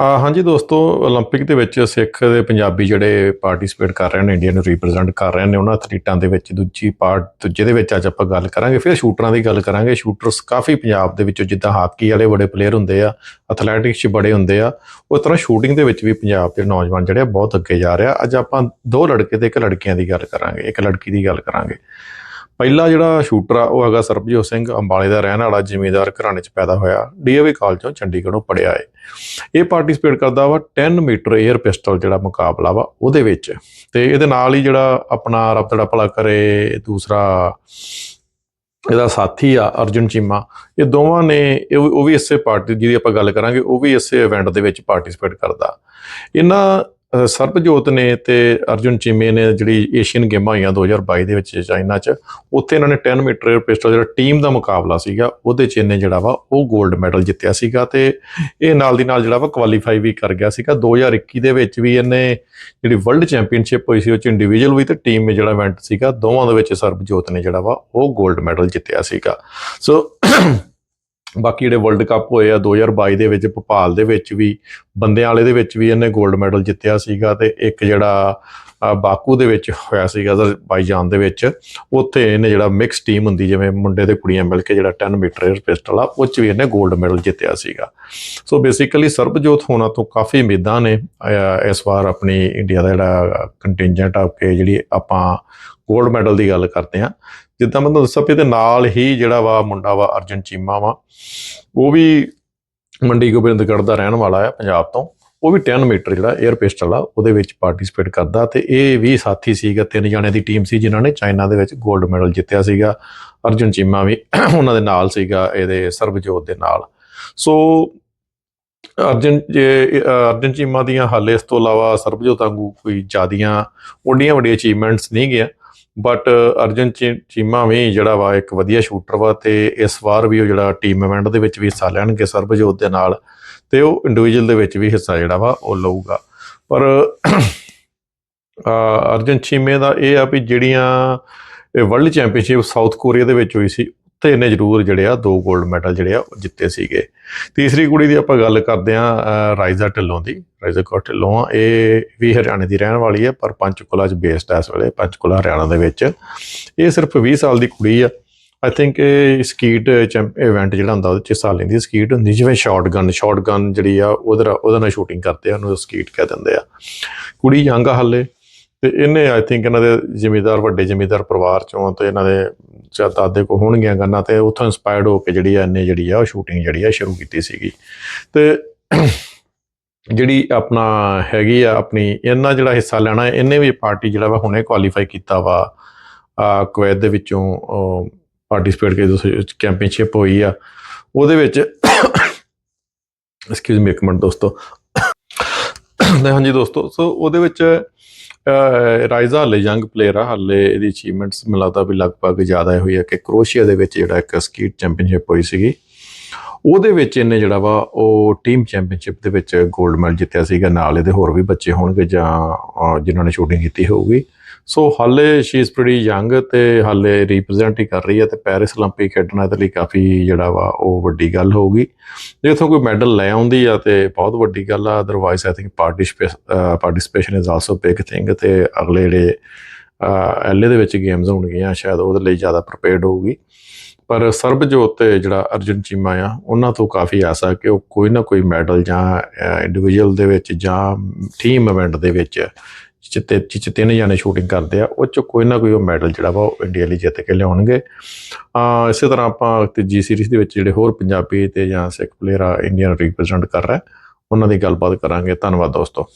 ਆ ਹਾਂਜੀ ਦੋਸਤੋ 올림픽 ਦੇ ਵਿੱਚ ਸਿੱਖ ਦੇ ਪੰਜਾਬੀ ਜਿਹੜੇ ਪਾਰਟਿਸਿਪੇਟ ਕਰ ਰਹੇ ਨੇ ਇੰਡੀਆ ਨੂੰ ਰਿਪਰੈਜ਼ੈਂਟ ਕਰ ਰਹੇ ਨੇ ਉਹਨਾਂ ਐਥਲੀਟਾਂ ਦੇ ਵਿੱਚ ਦੂਜੀ ਪਾਰਟ ਦੂਜੇ ਦੇ ਵਿੱਚ ਅੱਜ ਆਪਾਂ ਗੱਲ ਕਰਾਂਗੇ ਫਿਰ ਸ਼ੂਟਰਾਂ ਦੀ ਗੱਲ ਕਰਾਂਗੇ ਸ਼ੂਟਰਸ ਕਾਫੀ ਪੰਜਾਬ ਦੇ ਵਿੱਚੋਂ ਜਿੱਦਾਂ ਹਾਕੀ ਵਾਲੇ ਬੜੇ ਪਲੇਅਰ ਹੁੰਦੇ ਆ ਐਥਲੈਟਿਕਸ 'ਚ ਬੜੇ ਹੁੰਦੇ ਆ ਉਸ ਤਰ੍ਹਾਂ ਸ਼ੂਟਿੰਗ ਦੇ ਵਿੱਚ ਵੀ ਪੰਜਾਬ ਦੇ ਨੌਜਵਾਨ ਜਿਹੜੇ ਆ ਬਹੁਤ ਅੱਗੇ ਜਾ ਰਿਹਾ ਅੱਜ ਆਪਾਂ ਦੋ ਲੜਕੇ ਤੇ ਇੱਕ ਲੜਕੀਆਂ ਦੀ ਗੱਲ ਕਰਾਂਗੇ ਇੱਕ ਲੜਕੀ ਦੀ ਗੱਲ ਕਰਾਂਗੇ ਪਹਿਲਾ ਜਿਹੜਾ ਸ਼ੂਟਰ ਆ, ਉਹ ਹੈਗਾ ਸਰਬਜੋਤ ਸਿੰਘ ਅੰਬਾਲੇ ਦਾ ਰਹਿਣ ਵਾਲਾ, ਜ਼ਿਮੀਂਦਾਰ ਘਰਾਣੇ 'ਚ ਪੈਦਾ ਹੋਇਆ। ਡੀਏਵੀ ਕਾਲਜੋਂ ਚੰਡੀਗੜ੍ਹੋਂ ਪੜਿਆ ਏ। ਇਹ ਪਾਰਟਿਸਿਪੇਟ ਕਰਦਾ ਵਾ 10 ਮੀਟਰ 에ਅਰ ਪਿਸਟਲ ਜਿਹੜਾ ਮੁਕਾਬਲਾ ਵਾ, ਉਹਦੇ ਵਿੱਚ। ਤੇ ਇਹਦੇ ਨਾਲ ਹੀ ਜਿਹੜਾ ਆਪਣਾ ਰੱਬ ਦਾ ਭਲਾ ਕਰੇ, ਦੂਸਰਾ ਇਹਦਾ ਸਾਥੀ ਆ, ਅਰਜੁਨ ਚੀਮਾ। ਇਹ ਦੋਵਾਂ ਨੇ, ਇਹ ਉਹ ਵੀ ਇਸੇ ਪਾਰਟੀ, ਜਿਹਦੀ ਆਪਾਂ ਗੱਲ ਕਰਾਂਗੇ, ਉਹ ਵੀ ਇਸੇ ਇਵੈਂਟ ਦੇ ਵਿੱਚ ਪਾਰਟਿਸਿਪੇਟ ਕਰਦਾ। ਇਹਨਾਂ ਸਰਬਜੋਤ ਨੇ ਤੇ ਅਰਜੁਨ ਚੀਮੇ ਨੇ ਜਿਹੜੀ ਏਸ਼ੀਅਨ ਗੇਮਾਂ ਹੋਈਆਂ 2022 ਦੇ ਵਿੱਚ ਚਾਈਨਾ 'ਚ, ਉੱਥੇ ਇਹਨਾਂ ਨੇ 10 ਮੀਟਰ ਪਿਸਟਲ ਜਿਹੜਾ ਟੀਮ ਦਾ ਮੁਕਾਬਲਾ ਸੀਗਾ, ਉਹਦੇ 'ਚ ਇਹਨੇ ਜਿਹੜਾ ਵਾ ਉਹ 골ਡ ਮੈਡਲ ਜਿੱਤਿਆ ਸੀਗਾ ਤੇ ਇਹ ਨਾਲ ਦੀ ਨਾਲ ਜਿਹੜਾ ਵਾ ਕੁਆਲੀਫਾਈ ਵੀ ਕਰ ਗਿਆ ਸੀਗਾ। 2021 ਦੇ ਵਿੱਚ ਵੀ ਇਹਨੇ ਜਿਹੜੀ ਵਰਲਡ ਚੈਂਪੀਅਨਸ਼ਿਪ ਹੋਈ ਸੀ, ਉਹ 'ਚ ਇੰਡੀਵਿਜੂਅਲ ਵੀ ਤੇ ਟੀਮ ਵਿੱਚ ਜਿਹੜਾ ਇਵੈਂਟ ਸੀਗਾ, ਦੋਵਾਂ ਦੇ ਵਿੱਚ ਸਰਬਜੋਤ ਨੇ ਜਿਹੜਾ ਵਾ ਉਹ 골ਡ ਮੈਡਲ ਜਿੱਤਿਆ ਸੀਗਾ। ਸੋ ਬਾਕੀ ਜਿਹੜੇ ਵਰਲਡ ਕੱਪ ਹੋਏ ਆ 2022 ਦੇ ਵਿੱਚ, ਭੋਪਾਲ ਦੇ ਵਿੱਚ ਵੀ ਬੰਦਿਆਂ ਵਾਲੇ ਦੇ ਵਿੱਚ ਵੀ ਇਹਨੇ 골ਡ ਮੈਡਲ ਜਿੱਤਿਆ ਸੀਗਾ ਤੇ ਇੱਕ ਜਿਹੜਾ ਬਾਕੂ ਦੇ ਵਿੱਚ ਹੋਇਆ ਸੀਗਾ ਅਜ਼ਰਬਾਈਜਾਨ ਦੇ ਵਿੱਚ। ਉੱਥੇ ਇਹਨੇ ਜਿਹੜਾ ਮਿਕਸ ਟੀਮ ਹੁੰਦੀ, ਜਿਵੇਂ ਮੁੰਡੇ ਤੇ ਕੁੜੀਆਂ ਮਿਲ ਕੇ ਜਿਹੜਾ 10 ਮੀਟਰ 에ਅਰ ਪਿਸਟਲ ਆ, ਉਹ ਚ ਵੀ ਇਹਨੇ 골ਡ ਮੈਡਲ ਜਿੱਤਿਆ ਸੀਗਾ। ਸੋ ਬੇਸਿਕਲੀ ਸਰਬਜੋਤ ਹੋਣਾ ਤੋਂ ਕਾਫੀ ਉਮੀਦਾਂ ਨੇ ਇਸ ਵਾਰ ਆਪਣੀ ਇੰਡੀਆ ਦਾ ਜਿਹੜਾ ਕੰਟਿੰਜੈਂਟ ਆ, ਕੇ ਜਿਹੜੀ ਆਪਾਂ 골ਡ ਮੈਡਲ ਦੀ ਗੱਲ ਕਰਦੇ ਆ ਜਿੱਦਾਂ ਮੈਂ ਤੁਹਾਨੂੰ ਦੱਸਿਆ ਤੇ ਨਾਲ ਹੀ ਜਿਹੜਾ ਵਾ ਮੁੰਡਾ ਵਾ ਅਰਜਨ ਚੀਮਾ ਵਾ, ਉਹ ਵੀ ਮੰਡੀ ਗੋਬਿੰਦਗੜ੍ਹ ਦਾ ਰਹਿਣ ਵਾਲਾ ਹੈ ਪੰਜਾਬ ਤੋਂ। ਉਹ ਵੀ 10 ਮੀਟਰ ਜਿਹੜਾ 에ਅਰ ਪਿਸਟਲ ਆ ਉਹਦੇ ਵਿੱਚ ਪਾਰਟਿਸਿਪੇਟ ਕਰਦਾ ਤੇ ਇਹ ਵੀ ਸਾਥੀ ਸੀਗਾ ਤਿੰਨ ਜਣਿਆਂ ਦੀ ਟੀਮ ਸੀ ਜਿਨ੍ਹਾਂ ਨੇ ਚਾਈਨਾ ਦੇ ਵਿੱਚ 골ਡ ਮੈਡਲ ਜਿੱਤਿਆ ਸੀਗਾ। ਅਰਜੁਨ ਚੀਮਾ ਵੀ ਉਹਨਾਂ ਦੇ ਨਾਲ ਸੀਗਾ ਇਹਦੇ ਸਰਬਜੋਤ ਦੇ ਨਾਲ। ਸੋ ਅਰਜਨ ਜੇ ਅ, ਅਰਜਨ ਚੀਮਾ ਦੀਆਂ ਹਾਲੇ ਇਸ ਤੋਂ ਇਲਾਵਾ ਸਰਬਜੋਤ ਵਾਂਗੂ ਕੋਈ ਜ਼ਿਆਦੀਆਂ ਓਡੀਆਂ ਵੱਡੀਆਂ ਅਚੀਵਮੈਂਟਸ ਨਹੀਂ ਗਿਆ। ਬਟ ਅਰਜਨ ਚੀ- ਚੀਮਾ ਵੀ ਜਿਹੜਾ ਵਾ ਇੱਕ ਵਧੀਆ ਸ਼ੂਟਰ ਵਾ ਤੇ ਇਸ ਵਾਰ ਵੀ ਉਹ ਜਿਹੜਾ ਟੀਮ ਇਵੈਂਟ ਦੇ ਵਿੱਚ ਵੀ ਹਿੱਸਾ ਲੈਣਗੇ ਸਰਬਜੋਤ ਦੇ ਨਾਲ ਤੇ ਉਹ ਇੰਡੀਵਿਜੂਅਲ ਦੇ ਵਿੱਚ ਵੀ ਹਿੱਸਾ ਜਿਹੜਾ ਵਾ ਉਹ ਲਊਗਾ। ਪਰ ਅਰਜਨ ਚੀਮੇ ਦਾ ਇਹ ਆ ਵੀ ਜਿਹੜੀਆਂ ਇਹ ਵਰਲਡ ਚੈਂਪੀਅਨਸ਼ਿਪ ਸਾਊਥ ਕੋਰੀਆ ਦੇ ਵਿੱਚ ਹੋਈ ਸੀ ਉੱਥੇ ਇਹਨੇ ਜ਼ਰੂਰ ਜਿਹੜੇ ਆ ਦੋ 골ਡ ਮੈਡਲ ਜਿਹੜੇ ਆ ਉਹ ਜਿੱਤੇ ਸੀਗੇ। ਤੀਸਰੀ ਕੁੜੀ ਦੀ ਆਪਾਂ ਗੱਲ ਕਰਦੇ ਆ ਰਾਈਜ਼ਾ ਢਿੱਲੋਂ ਦੀ। ਰਾਈਜ਼ਾ ਕੌਰ ਢਿੱਲੋਂ ਆ, ਇਹ ਵੀ ਹਰਿਆਣੇ ਦੀ ਰਹਿਣ ਵਾਲੀ ਹੈ ਪਰ ਪੰਚਕੁਲਾ 'ਚ ਬੇਸਡ ਹੈ ਇਸ ਵੇਲੇ ਪੰਚਕੁਲਾ ਹਰਿਆਣਾ ਦੇ ਵਿੱਚ। ਇਹ ਸਿਰਫ 20 ਸਾਲ ਦੀ ਕੁੜੀ ਆ। ਆਈ ਥਿੰਕ ਇਹ ਸਕੀਟ ਚੈਂਪ ਇਵੈਂਟ ਜਿਹੜਾ ਹੁੰਦਾ ਉਹਦੇ 'ਚ ਹਿੱਸਾ ਲੈਂਦੀ ਸਕੀਟ ਹੁੰਦੀ ਜਿਵੇਂ ਸ਼ਾਟਗਨ ਸ਼ਾਟਗਨ ਜਿਹੜੀ ਆ, ਉਹਦੇ ਨਾਲ- ਉਹਦੇ ਨਾਲ ਸ਼ੂਟਿੰਗ ਕਰਦੇ ਆ, ਉਹਨੂੰ ਸਕੀਟ ਕਹਿ ਦਿੰਦੇ ਆ। ਕੁੜੀ ਯੰਗ ਆ ਹਾਲੇ। ਤੇ ਇਹਨੇ ਆਈ ਥਿੰਕ ਇਹਨਾਂ ਦੇ ਜ਼ਿਮੀਦਾਰ, ਵੱਡੇ ਜ਼ਿਮੀਦਾਰ ਪਰਿਵਾਰ ਚੋਂ ਤੇ ਇਹਨਾਂ ਦੇ ਜਾਂ ਦਾਦੇ ਕੋ ਹੋਣਗੀਆਂ ਗੰਨਾਂ ਤੇ ਉੱਥੋਂ ਇਨਸਪਾਇਰਡ ਹੋ ਕੇ ਜਿਹੜੀ ਆ ਇਹਨੇ ਜਿਹੜੀ ਆ ਉਹ ਸ਼ੂਟਿੰਗ ਜਿਹੜੀ ਆ ਸ਼ੁਰੂ ਕੀਤੀ ਸੀਗੀ। ਤੇ ਜਿਹੜੀ ਆਪਣਾ ਹੈਗੀ ਆ ਆਪਣੀ ਇਹਨਾਂ ਜਿਹੜਾ ਹਿੱਸਾ ਲੈਣਾ ਇਹਨੇ ਵੀ ਪਾਰਟੀ ਜਿਹੜਾ ਵਾ ਹੁਣੇ ਕੁਆਲੀਫਾਈ ਕੀਤਾ ਵਾ ਕੁਵੈਤ ਦੇ ਵਿੱਚੋਂ ਪਾਰਟਿਸਿਪੇਟ ਕੀਤੀ ਦੂਸਰੀ ਚੈਂਪੀਅਨਸ਼ਿਪ ਹੋਈ ਆ। ਉਹਦੇ ਵਿੱਚ ਐਕਸਕਿਊਜ਼ ਮੀ ਇੱਕ ਮਿੰਟ ਦੋਸਤੋ। ਹਾਂਜੀ ਦੋਸਤੋ, ਸੋ ਉਹਦੇ ਵਿੱਚ ਰਾਈਜ਼ਾ ਹਾਲੇ ਯੰਗ ਪਲੇਅਰ ਆ, ਹਾਲੇ ਇਹਦੀ ਅਚੀਵਮੈਂਟਸ ਮੈਨੂੰ ਲੱਗਦਾ ਵੀ ਲਗਭਗ ਜ਼ਿਆਦਾ ਹੋਈ ਹੈ ਕਿ ਕਰੋਸ਼ੀਆ ਦੇ ਵਿੱਚ ਜਿਹੜਾ ਇੱਕ ਸਕੀਟ ਚੈਂਪੀਅਨਸ਼ਿਪ ਹੋਈ ਸੀਗੀ। ਉਹਦੇ ਵਿੱਚ ਇਹਨੇ ਜਿਹੜਾ ਵਾ, ਉਹ ਟੀਮ ਚੈਂਪੀਅਨਸ਼ਿਪ ਦੇ ਵਿੱਚ 골ਡ ਮੈਡਲ ਜਿੱਤਿਆ ਸੀਗਾ, ਨਾਲ ਇਹਦੇ ਹੋਰ ਵੀ ਬੱਚੇ ਹੋਣਗੇ ਜਾਂ ਜਿਨ੍ਹਾਂ ਨੇ ਸ਼ੂਟਿੰਗ ਕੀਤੀ ਹੋਊਗੀ। ਸੋ ਹਾਲੇ ਸ਼ੀ ਇਜ਼ ਪ੍ਰੀਟੀ ਯੰਗ ਤੇ ਹਾਲੇ ਰਿਪਰੈਜ਼ੈਂਟ ਹੀ ਕਰ ਰਹੀ ਹੈ ਤੇ ਪੈਰਿਸ 올림픽 ਖੇਡਣਾ ਇਹਦੇ ਲਈ ਕਾਫੀ ਜਿਹੜਾ ਵਾ ਉਹ ਵੱਡੀ ਗੱਲ ਹੋਊਗੀ ਜੇ ਇੱਥੋਂ ਕੋਈ ਮੈਡਲ ਲੈ ਆਉਂਦੀ ਆ ਤੇ ਬਹੁਤ ਵੱਡੀ ਗੱਲ ਆ otherwise I think participation is also big thing ਤੇ ਅਗਲੇ ਜਿਹੜੇ ਐਲਏ ਦੇ ਵਿੱਚ ਗੇਮਸ ਹੋਣਗੀਆਂ ਸ਼ਾਇਦ ਉਹਦੇ ਲਈ ਜ਼ਿਆਦਾ ਪ੍ਰਿਪੇਅਰਡ ਹੋਊਗੀ ਪਰ ਸਰਬਜੋਤ ਤੇ ਜਿਹੜਾ ਅਰਜਨ ਚੀਮਾ ਆ ਉਹਨਾਂ ਤੋਂ ਕਾਫੀ ਆਸਾ ਕਿ ਉਹ ਕੋਈ ਨਾ ਕੋਈ ਮੈਡਲ ਜਾਂ ਇੰਡੀਵਿਜੂਅਲ ਦੇ ਵਿੱਚ ਜਾਂ ਟੀਮ ਇਵੈਂਟ ਦੇ ਵਿੱਚ ਜਿੱਤੇ ਜਿੱਚ ਤਿੰਨ ਜਾਣੇ ਸ਼ੂਟਿੰਗ ਕਰਦੇ ਆ, ਉਹ ਚ ਕੋਈ ਨਾ ਕੋਈ ਉਹ ਮੈਡਲ ਜਿਹੜਾ ਵਾ ਉਹ ਇੰਡੀਆ ਲਈ ਜਿੱਤ ਕੇ ਲਿਆਉਣਗੇ। ਆ, ਇਸੇ ਤਰ੍ਹਾਂ ਆਪਾਂ ਤੀਜੀ ਸੀਰੀਜ਼ ਦੇ ਵਿੱਚ ਜਿਹੜੇ ਹੋਰ ਪੰਜਾਬੀ ਤੇ ਜਾਂ ਸਿੱਖ ਪਲੇਅਰ ਆ ਇੰਡੀਆ ਨੂੰ ਰਿਪਰੈਜ਼ੈਂਟ ਕਰ ਰਿਹਾ ਉਹਨਾਂ ਦੀ ਗੱਲਬਾਤ ਕਰਾਂਗੇ। ਧੰਨਵਾਦ ਦੋਸਤੋ।